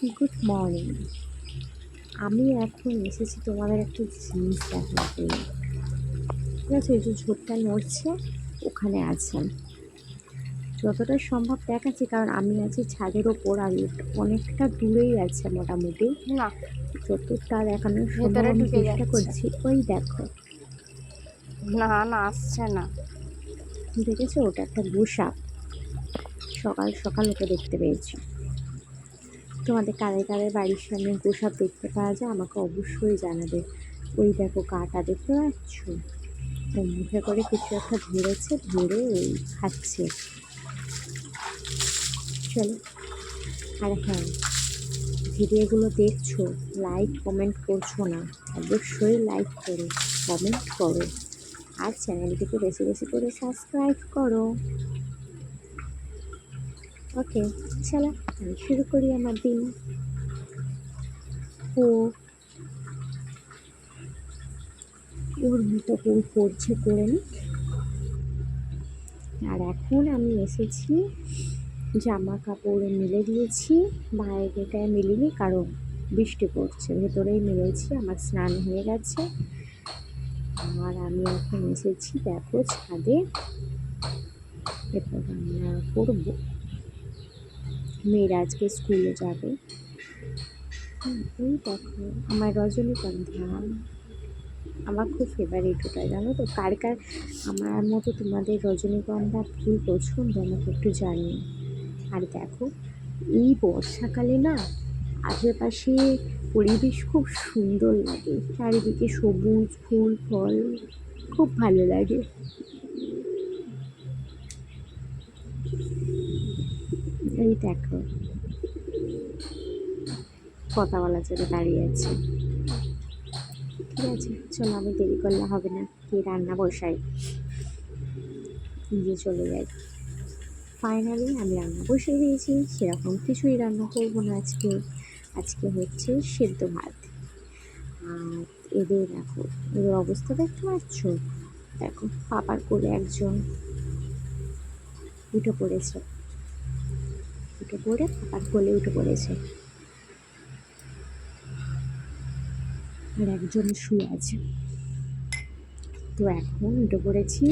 Good morning আমি এখন এসেছি তোমাদের একটা জিনিস দেখাতে ঠিক আছে এই যে ঝোপটা নড়ছে ওখানে আছেন যতটা সম্ভব দেখাচ্ছি কারণ আমি আছি ছাদের ওপর আর অনেকটা দূরেই আছে মোটামুটি। না। যতটা দেখানোর ভেতরে চেষ্টা করছি। ওই দেখো। না না আসছে না। দেখেছ? ওটা একটা গোসাপ। সকাল সকাল ওকে দেখতে পেয়েছি। তোমাদের কাদের কাদের বাড়ির সামনে গোসাপ দেখতে পাওয়া যায়, আমাকে অবশ্যই জানাবে। ওই দেখো কাটা দেখতে পাচ্ছ? মুখে করে কিছু একটা ধরেছে, ধরে ওই খাচ্ছে। চলো, আর হ্যাঁ ভিডিওগুলো দেখছ লাইক কমেন্ট করছ না, অবশ্যই লাইক করো কমেন্ট করো। আর চ্যানেলটিকে বেশি বেশি করে সাবস্ক্রাইব করো। ওকে চলো আমি শুরু করি আমার দিন। ও। ওর মতো করে করছে করে আর এখন আমি এসেছি, জামা কাপড় মিলে দিয়েছি বাইরেটায় মিলিনি, কারণ বৃষ্টি পড়ছে, ভেতরেই মিলেছি, আমার স্নান হয়ে গেছে। আর আমি এখন এসেছি, দেখো ছাদে। এরপর রান্না করব মেয়েরা আজকে স্কুলে যাবে। এই দেখো, আমার রজনীগন্ধা আমার খুব ফেভারিট ওটা, জানো তো? কার কার আমার মতো তোমাদের রজনীগন্ধা ফুল পছন্দ আমাকে একটু জানিও। আর দেখো, এই বর্ষাকালে না আশেপাশে পরিবেশ খুব সুন্দর লাগে। চারিদিকে সবুজ ফুল, ফল, খুব ভালো লাগে। এই দেখো। কথা বলার জন্য দাঁড়িয়ে আছে। ঠিক আছে, চলো আমি দেরি করলে হবে না। কি রান্না বসাই দিয়ে চলে যাই। ফাইনালি আমি রান্না বসিয়ে দিয়েছি, সেরকম কিছুই রান্না করব না আজকে। আজকে হচ্ছে সেদ্ধ ভাত। আর এদের দেখো, এদের অবস্থা দেখতে পাচ্ছ? দেখো, পাপার কোলে একজন উঠে পড়েছে। উঠে পড়ে পাপার কোলে উঠে পড়েছে। আর একজন শুয়ে আছে। তো এখন উঠে পড়েছি।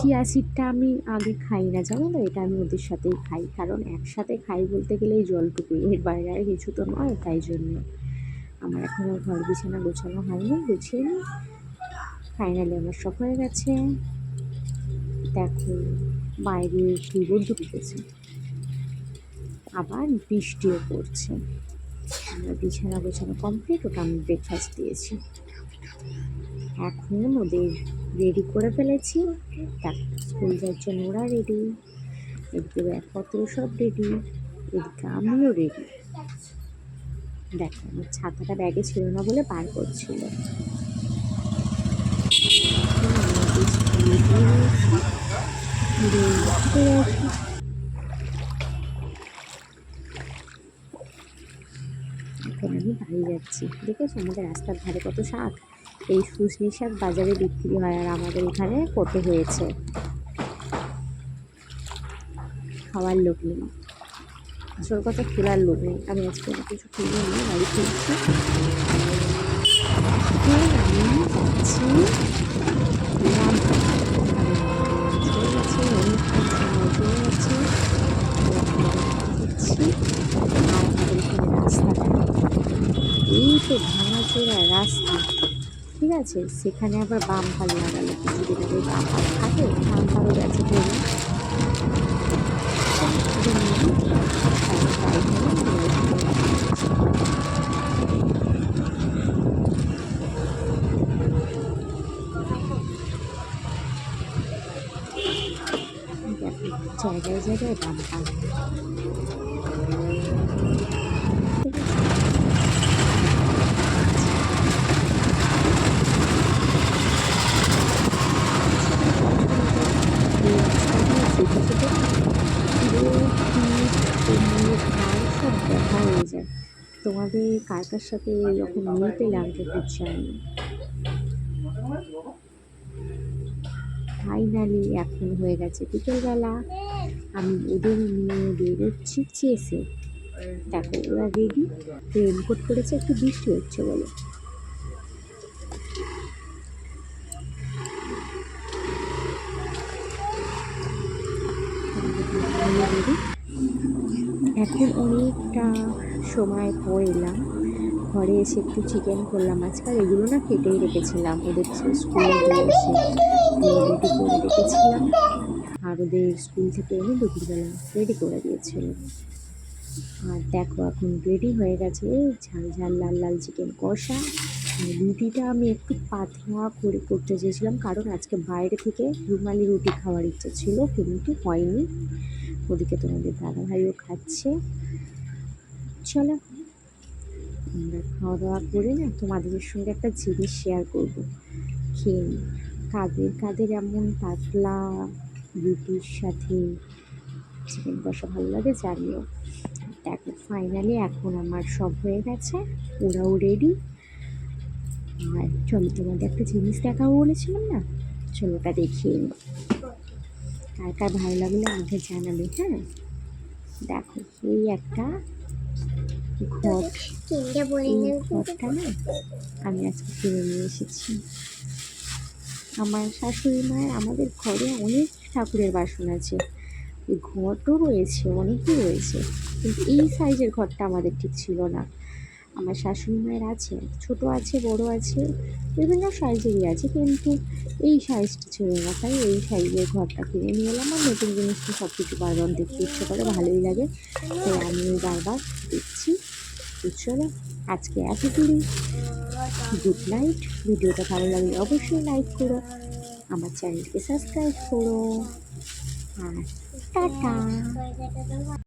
চিয়া সিডটা আমি আগে খাই না জানো তো? এটা আমি ওদের সাথেই খাই। কারণ একসাথে খাই বলতে গেলে এই জলটুকুই এর বাইরে আর কিছু তো নয়, তাই জন্য। আমার এখনও ঘর বিছানা গোছানো হয়নি, গুছিয়ে নিই ফাইনালি আমার সব হয়ে গেছে। দেখো, বাইরে কি রোদ্দুর উঠেছে আবার বৃষ্টিও পড়ছে। আমরা বিছানা গোছানো কমপ্লিট ওটা আমি ব্রেকফাস্ট দিয়েছি। এখন ওদের রেডি করে ফেলেছি। দেখ স্কুল যাওয়ার জন্য ওরা রেডি এদিকে ব্যাগপত্র সব রেডি এদিকে আমিও রেডি দেখো, আমার ছাতাটা ব্যাগে ছিল না বলে বার করছিল। এখন আমি বাড়ি যাচ্ছি। দেখেছ আমাদের রাস্তার ধারে কত শাক? এই শুশনি শাক বাজারে বিক্রি হয় আর আমাদের এখানে কত হয়েছে। খাওয়ার লোক নেই। আসল কথা খেলার লোক নেই। আমি আজকে কিছু কিনে নিয়ে বাড়ি ফিরছি। আমি যাচ্ছি রামপুর। চলে গেছে, অনেক সময় চলে গেছে। তো এখন যাচ্ছি। আর আমাদের এখানে রাস্তাটা এই তো ভাঙাচোরা রাস্তা। ঠিক আছে, সেখানে আবার বাম্পার লাগালো কিছুদিন আগে বাম্পার থাকে বাম্পারও গেছে ধরে জায়গায় জায়গায় বাম্পার ঠিক আছে এই রাস্তাটা যেতে যেতে পুরো পিঠ কোমর ঘাড় সব ব্যথা হয়ে যায় তোমাদের কার কার সাথে এরকম মিল পেলে আমাকে আমি ফাইনালি এখন হয়ে গেছে বিকেলবেলা। আমি ওদের নিয়ে বেরোচ্ছি চেসে। দেখো, ওরা রেডি রেনকোট করেছে একটু বৃষ্টি হচ্ছে বলে। ready? এখন অনেকটা সময় পর এলাম ঘরে এসে একটু চিকেন করলাম আজকাল। এগুলো না কেটেই রেখেছিলাম। ওদের স্কুলে এসে রেডি করে রেখেছিলাম। আর ওদের স্কুল থেকে এনে দুপুরবেলা রেডি করে দিয়েছিল। আর দেখো, এখন রেডি হয়ে গেছে। ঝাল ঝাল, লাল লাল চিকেন কষা। রুটিটা আমি একটু পাতলা করে করতে চেয়েছিলাম, কারণ আজকে বাইরে থেকে রুমালি রুটি খাওয়ার ইচ্ছে ছিল, কিন্তু হয়নি। ওদিকে তোমাদের দাদা ভাইও খাচ্ছে। চলো, আমরা খাওয়া দাওয়া করে না তোমাদের সঙ্গে একটা জিনিস শেয়ার করব। খেয়ে। কাদের কাদের এমন পাতলা রুটির সাথে চিকেন কষা ভালো লাগে জানিও। দেখো ফাইনালি এখন আমার সব হয়ে গেছে, ওরাও রেডি আর চলো তোমাদের একটা জিনিস দেখাবো বলেছিলাম না? চলো ওটা দেখিয়ে নিই। কার কার ভালো লাগলে আমাকে জানাবে হ্যাঁ? দেখো এই একটা এই ঘরটা না আমি আজকে কিনে নিয়ে এসেছি। আমার শাশুড়ি মায়ের আমাদের ঘরে অনেক ঠাকুরের বাসন আছে। ঘটও রয়েছে অনেকই রয়েছে। কিন্তু এই সাইজের ঘরটা আমাদের ঠিক ছিল না। আমার শাশুড়ি মায়ের আছে, ছোট আছে, বড় আছে, বিভিন্ন সাইজেরই আছে, কিন্তু এই সাইজটা ছিল না, তাই এই সাইজের ঘরটা কিনে নিয়ে এলাম আর নতুন জিনিস তো সব কিছু বারবার দেখতে ইচ্ছে করে, ভালোই লাগে। তাই আমি বারবার দেখছি, তো চলো আজকে এতটুকুই। গুড নাইট ভিডিওটা ভালো লাগলে অবশ্যই লাইক করো, আমার চ্যানেলকে সাবস্ক্রাইব করো। আর টাটা।